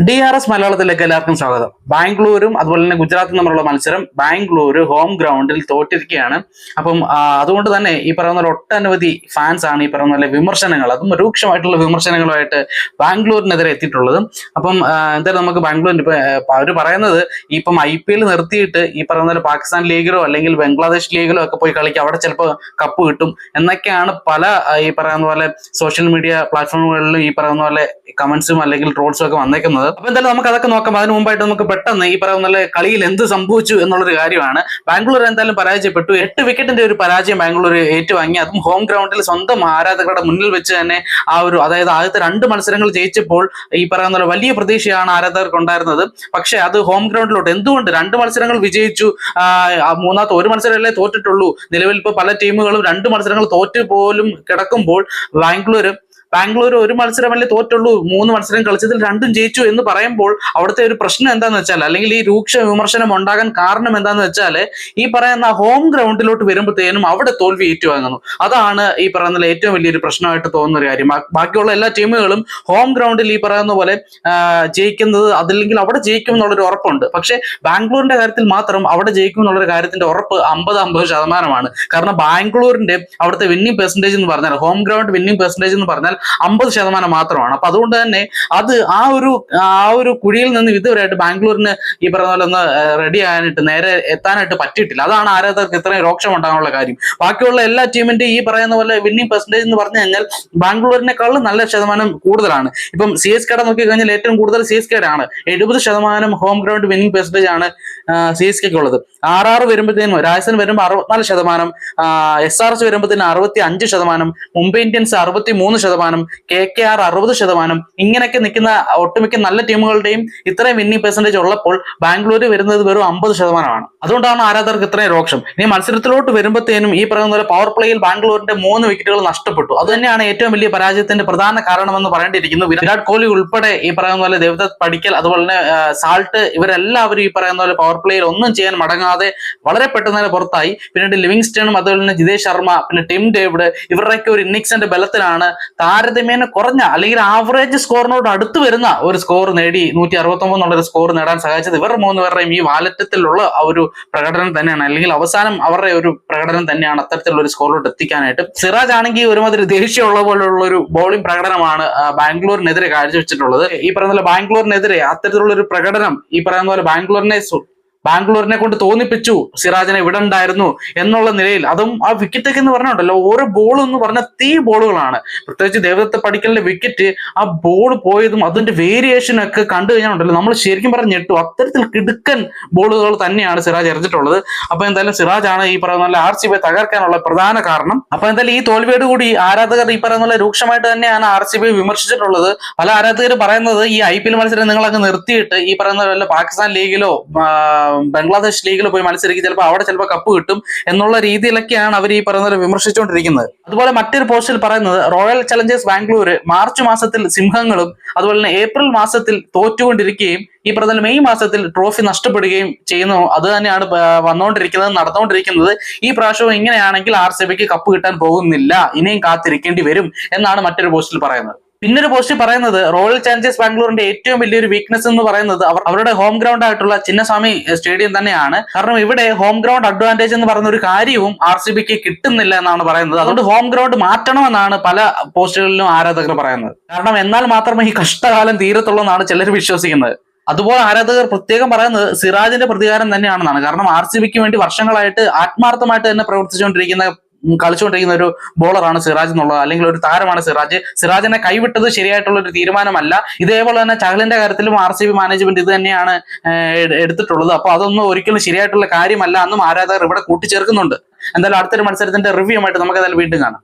D R S മലയാളത്തിലേക്ക് എല്ലാവർക്കും സ്വാഗതം. ബാംഗ്ലൂരും അതുപോലെ തന്നെ ഗുജറാത്തും തമ്മിലുള്ള മത്സരം ബാംഗ്ലൂർ ഹോം ഗ്രൗണ്ടിൽ തോറ്റിരിക്കുകയാണ്. അപ്പം അതുകൊണ്ട് തന്നെ ഈ പറയുന്ന ഒട്ടനവധി ഫാൻസ് ആണ് ഈ പറയുന്ന പോലെ വിമർശനങ്ങൾ അതും രൂക്ഷമായിട്ടുള്ള വിമർശനങ്ങളുമായിട്ട് ബാംഗ്ലൂരിനെതിരെ എത്തിയിട്ടുള്ളത്. അപ്പം എന്തായാലും നമുക്ക് ബാംഗ്ലൂരിന് ഇപ്പൊ അവർ പറയുന്നത് ഇപ്പം ഐ പി എൽ നിർത്തിയിട്ട് ഈ പറയുന്ന പോലെ പാകിസ്ഥാൻ ലീഗിലോ അല്ലെങ്കിൽ ബംഗ്ലാദേശ് ലീഗിലോ ഒക്കെ പോയി കളിക്കുക അവിടെ ചിലപ്പോൾ കപ്പ് കിട്ടും എന്നൊക്കെയാണ് പല ഈ പറയുന്ന പോലെ സോഷ്യൽ മീഡിയ പ്ലാറ്റ്ഫോമുകളിലും ഈ പറയുന്ന പോലെ കമന്റ്സും അല്ലെങ്കിൽ ട്രോൾസും ഒക്കെ വന്നേക്കുന്നത്. അപ്പൊ എന്തായാലും നമുക്ക് അതൊക്കെ നോക്കാം. അതിന് മുമ്പായിട്ട് നമുക്ക് പെട്ടെന്ന് ഈ പറയുന്ന കളിയിൽ എന്ത് സംഭവിച്ചു എന്നുള്ളൊരു കാര്യമാണ്. ബാംഗ്ലൂർ എന്തായാലും പരാജയപ്പെട്ടു. എട്ട് വിക്കറ്റിന്റെ ഒരു പരാജയം ബാംഗ്ലൂർ ഏറ്റുവാങ്ങി. അതും ഹോം ഗ്രൗണ്ടിൽ സ്വന്തം ആരാധകരുടെ മുന്നിൽ വെച്ച് തന്നെ ആ ഒരു അതായത് ആദ്യത്തെ രണ്ട് മത്സരങ്ങൾ ജയിച്ചപ്പോൾ ഈ പറയുന്ന വലിയ പ്രതീക്ഷയാണ് ആരാധകർക്ക് ഉണ്ടായിരുന്നത്. പക്ഷെ അത് ഹോം ഗ്രൗണ്ടിലോട്ട് എന്തുകൊണ്ട് രണ്ട് മത്സരങ്ങൾ വിജയിച്ചു? മൂന്നാമത്തെ ഒരു മത്സരമല്ലേ തോറ്റിട്ടുള്ളൂ. നിലവിൽ ഇപ്പോൾ പല ടീമുകളും രണ്ട് മത്സരങ്ങൾ തോറ്റു പോലും കിടക്കുമ്പോൾ ബാംഗ്ലൂർ ബാംഗ്ലൂർ ഒരു മത്സരമല്ലേ തോറ്റുള്ളൂ. മൂന്ന് മത്സരം കളിച്ചതിൽ രണ്ടും ജയിച്ചു എന്ന് പറയുമ്പോൾ അവിടുത്തെ ഒരു പ്രശ്നം എന്താന്ന് വെച്ചാൽ അല്ലെങ്കിൽ ഈ രൂക്ഷ വിമർശനം ഉണ്ടാകാൻ കാരണം എന്താന്ന് വെച്ചാൽ ഈ പറയുന്ന ഹോം ഗ്രൗണ്ടിലോട്ട് വരുമ്പോഴത്തേനും അവിടെ തോൽവി ഏറ്റുവാങ്ങുന്നു. അതാണ് ഈ പറയുന്ന ഏറ്റവും വലിയൊരു പ്രശ്നമായിട്ട് തോന്നുന്ന ഒരു കാര്യം. ബാക്കിയുള്ള എല്ലാ ടീമുകളും ഹോം ഗ്രൗണ്ടിൽ ഈ പറയുന്ന പോലെ ജയിക്കുന്നത് അതില്ലെങ്കിൽ അവിടെ ജയിക്കും എന്നുള്ളൊരു ഉറപ്പുണ്ട്. പക്ഷേ ബാംഗ്ലൂരിന്റെ കാര്യത്തിൽ മാത്രം അവിടെ ജയിക്കും എന്നുള്ളൊരു കാര്യത്തിന്റെ ഉറപ്പ് അമ്പത് അമ്പത് ശതമാനമാണ്. കാരണം ബാംഗ്ലൂരിന്റെ അവിടുത്തെ വിന്നിംഗ് പെർസെന്റേജ് എന്ന് പറഞ്ഞാൽ ഹോം ഗ്രൗണ്ട് വിന്നിംഗ് പെർസെന്റേജ് എന്ന് പറഞ്ഞാൽ അമ്പത് ശതമാനം മാത്രമാണ്. അപ്പൊ അതുകൊണ്ട് തന്നെ അത് ആ ഒരു ആ ഒരു കുഴിയിൽ നിന്ന് ഇതുവരെയായിട്ട് ബാംഗ്ലൂരിന് ഈ പറഞ്ഞ പോലെ ഒന്ന് റെഡി ആകാനായിട്ട് നേരെ എത്താനായിട്ട് പറ്റിയിട്ടില്ല. അതാണ് ആരാധകർക്ക് ഇത്രയും രോക്ഷം ഉണ്ടാകാനുള്ള കാര്യം. ബാക്കിയുള്ള എല്ലാ ടീമിന്റെ ഈ പറയുന്ന പോലെ വിന്നിംഗ് പെർസെന്റേജ് എന്ന് പറഞ്ഞു കഴിഞ്ഞാൽ ബാംഗ്ലൂരിനേക്കാളും നല്ല ശതമാനം കൂടുതലാണ്. ഇപ്പം സി എസ് കെടെ നോക്കി കഴിഞ്ഞാൽ ഏറ്റവും കൂടുതൽ സി എസ് കെയുടെ ആണ് എഴുപത് ശതമാനം ഹോം ഗ്രൗണ്ട് വിന്നിംഗ് പെർസെന്റേജ് ആണ് സി എസ് കെക്ക് ഉള്ളത്. ആർ ആർ വരുമ്പോഴത്തേനും രാജസ്ഥാൻ വരുമ്പോൾ അറുപത്തിനാല് ശതമാനം എസ് ആർ എസ് വരുമ്പോഴത്തേനും അറുപത്തി അഞ്ച് ശതമാനം മുംബൈ ഇന്ത്യൻസ് അറുപത്തി മൂന്ന് ശതമാനം കെ കെ ആർ അറുപത് ശതമാനം ഇങ്ങനെയൊക്കെ നിൽക്കുന്ന ഒട്ടുമിക്ക നല്ല ടീമുകളുടെയും ഇത്രയും വിന്നിംഗ് പെർസെന്റേജ് ഉള്ളപ്പോൾ ബാംഗ്ലൂർ വരുന്നത് വെറും അമ്പത് ശതമാനമാണ്. അതുകൊണ്ടാണ് ആരാധകർക്ക് ഇത്രയും രോക്ഷം. ഇനി മത്സരത്തിലോട്ട് വരുമ്പോഴത്തേനും ഈ പറയുന്ന പോലെ പവർ പ്ലേയിൽ ബാംഗ്ലൂരിന്റെ മൂന്ന് വിക്കറ്റുകൾ നഷ്ടപ്പെട്ടു. അതുതന്നെയാണ് ഏറ്റവും വലിയ പരാജയത്തിന്റെ പ്രധാന കാരണമെന്ന് പറയേണ്ടിയിരിക്കുന്നു വിരാട് കോഹ്ലി ഉൾപ്പെടെ ഈ പറയുന്ന പോലെ ദേവദത്ത് പഠിക്കൽ അതുപോലെ തന്നെ സാൾട്ട് ഇവരെല്ലാവരും ഈ പറയുന്ന പോലെ പവർ പ്ലേയിൽ ഒന്നും ചെയ്യാൻ മടങ്ങാതെ വളരെ പെട്ടെന്ന് തന്നെ പുറത്തായി. പിന്നീട് ലിവിങ്സ്റ്റണും അതുപോലെ തന്നെ ജിതേഷ് ശർമ്മ പിന്നെ ടിം ഡേവിഡ് ഇവരുടെയൊക്കെ ഒരു ഇന്നിങ്സിന്റെ ബലത്തിലാണ് താരതമ്യേന കുറഞ്ഞ അല്ലെങ്കിൽ ആവറേജ് സ്കോറിനോട് അടുത്ത് വരുന്ന ഒരു സ്കോർ നേടി നൂറ്റി അറുപത്തി ഒമ്പത് എന്നുള്ള ഒരു സ്കോർ നേടാൻ സഹായിച്ചത് ഇവർ മൂന്ന് പേരുടെയും ഈ വാലറ്റത്തിലുള്ള ആ ഒരു പ്രകടനം തന്നെയാണ്. അല്ലെങ്കിൽ അവസാനം അവരുടെ ഒരു പ്രകടനം തന്നെയാണ് അത്തരത്തിലുള്ള ഒരു സ്കോറിലോട്ട് എത്തിക്കാനായിട്ട്. സിറാജ് ആണെങ്കിൽ ഒരുമാതിരി ദേഷ്യമുള്ള പോലുള്ള ഒരു ബോളിംഗ് പ്രകടനമാണ് ബാംഗ്ലൂരിനെതിരെ കാഴ്ചവെച്ചിട്ടുള്ളത്. ഈ പറയുന്ന പോലെ ബാംഗ്ലൂരിനെതിരെ അത്തരത്തിലുള്ള ഒരു പ്രകടനം ഈ പറയുന്ന പോലെ ബാംഗ്ലൂരിനെ ബാംഗ്ലൂരിനെ കൊണ്ട് തോന്നിപ്പിച്ചു. സിറാജിനെ ഇവിടെ ഉണ്ടായിരുന്നു എന്നുള്ള നിലയിൽ അതും ആ വിക്കറ്റൊക്കെ എന്ന് പറഞ്ഞുണ്ടല്ലോ ഓരോ ബോളും എന്ന് പറഞ്ഞ തീ ബോളുകളാണ് പ്രത്യേകിച്ച് ദേവദത്ത പടിക്കലിന്റെ വിക്കറ്റ് ആ ബോൾ പോയതും അതിന്റെ വേരിയേഷൻ ഒക്കെ കണ്ടു കഴിഞ്ഞാണുണ്ടല്ലോ നമ്മൾ ശരിക്കും പറഞ്ഞ് ഞെട്ടു. അത്തരത്തിൽ കിടുക്കൻ ബോളുകൾ തന്നെയാണ് സിറാജ് എറിഞ്ഞിട്ടുള്ളത്. അപ്പൊ എന്തായാലും സിറാജ് ആണ് ഈ പറയുന്ന നല്ല ആർ സി ബി തകർക്കാനുള്ള പ്രധാന കാരണം. അപ്പൊ എന്തായാലും ഈ തോൽവിയോട് കൂടി ആരാധകർ ഈ പറയുന്ന രൂക്ഷമായിട്ട് തന്നെയാണ് ആർ സി ബി വിമർശിച്ചിട്ടുള്ളത്. പല ആരാധകർ പറയുന്നത് ഈ ഐ പി എൽ മത്സരം നിങ്ങളങ്ങ് നിർത്തിയിട്ട് ഈ പറയുന്ന പാകിസ്ഥാൻ ലീഗിലോ ബംഗ്ലാദേശ് ലീഗിൽ പോയി മത്സരിക്കും ചിലപ്പോൾ അവിടെ ചിലപ്പോൾ കപ്പ് കിട്ടും എന്നുള്ള രീതിയിലൊക്കെയാണ് അവർ ഈ പറയുന്ന പോലെ വിമർശിച്ചുകൊണ്ടിരിക്കുന്നത്. അതുപോലെ മറ്റൊരു പോസ്റ്റിൽ പറയുന്നത് റോയൽ ചലഞ്ചേഴ്സ് ബാംഗ്ലൂർ മാർച്ച് മാസത്തിൽ സിംഹങ്ങളും അതുപോലെ തന്നെ ഏപ്രിൽ മാസത്തിൽ തോറ്റുകൊണ്ടിരിക്കുകയും ഈ പറഞ്ഞ മെയ് മാസത്തിൽ ട്രോഫി നഷ്ടപ്പെടുകയും ചെയ്യുന്നു. അത് തന്നെയാണ് വന്നുകൊണ്ടിരിക്കുന്നത് നടന്നുകൊണ്ടിരിക്കുന്നത്. ഈ പ്രാവശ്യവും ഇങ്ങനെയാണെങ്കിൽ ആർ സി ബിക്ക് കപ്പ് കിട്ടാൻ പോകുന്നില്ല. ഇനിയും കാത്തിരിക്കേണ്ടി വരും എന്നാണ് മറ്റൊരു പോസ്റ്റിൽ പറയുന്നത്. പിന്നൊരു പോസ്റ്റ് പറയുന്നത് റോയൽ ചാലഞ്ചേഴ്സ് ബാംഗ്ലൂരിന്റെ ഏറ്റവും വലിയൊരു വീക്ക്നെസ് എന്ന് പറയുന്നത് അവരുടെ ഹോം ഗ്രൗണ്ട് ആയിട്ടുള്ള ചിന്നസ്വാമി സ്റ്റേഡിയം തന്നെയാണ്. കാരണം ഇവിടെ ഹോം ഗ്രൗണ്ട് അഡ്വാന്റേജ് എന്ന് പറയുന്ന ഒരു കാര്യവും ആർ സി ബിക്ക് കിട്ടുന്നില്ല എന്നാണ് പറയുന്നത്. അതുകൊണ്ട് ഹോം ഗ്രൗണ്ട് മാറ്റണമെന്നാണ് പല പോസ്റ്റുകളിലും ആരാധകർ പറയുന്നത്. കാരണം എന്നാൽ മാത്രമേ ഈ കഷ്ടകാലം തീരത്തുള്ളൂ എന്നാണ് ചിലർ വിശ്വസിക്കുന്നത്. അതുപോലെ ആരാധകർ പ്രത്യേകം പറയുന്നത് സിറാജിന്റെ പ്രതികാരം തന്നെയാണെന്നാണ്. കാരണം ആർ സി ബിക്ക് വേണ്ടി വർഷങ്ങളായിട്ട് ആത്മാർത്ഥമായിട്ട് തന്നെ പ്രവർത്തിച്ചുകൊണ്ടിരിക്കുന്ന കളിച്ചുകൊണ്ടിരിക്കുന്ന ഒരു ബോളറാണ് സിറാജ് എന്നുള്ളത്. അല്ലെങ്കിൽ ഒരു താരമാണ് സിറാജ്. സിറാജിനെ കൈവിട്ടത് ശരിയായിട്ടുള്ള ഒരു തീരുമാനമല്ല. ഇതേപോലെ തന്നെ ചഹലിന്റെ കാര്യത്തിലും ആർ സി ബി മാനേജ്മെന്റ് ഇത് തന്നെയാണ് എടുത്തിട്ടുള്ളത്. അപ്പൊ അതൊന്നും ഒരിക്കലും ശരിയായിട്ടുള്ള കാര്യമല്ല. എന്നും ആരാധകർ ഇവിടെ കൂട്ടിച്ചേർക്കുന്നുണ്ട്. എന്തായാലും അടുത്തൊരു മത്സരത്തിന്റെ റിവ്യൂ ആയിട്ട് നമുക്ക് എന്തായാലും വീണ്ടും കാണാം.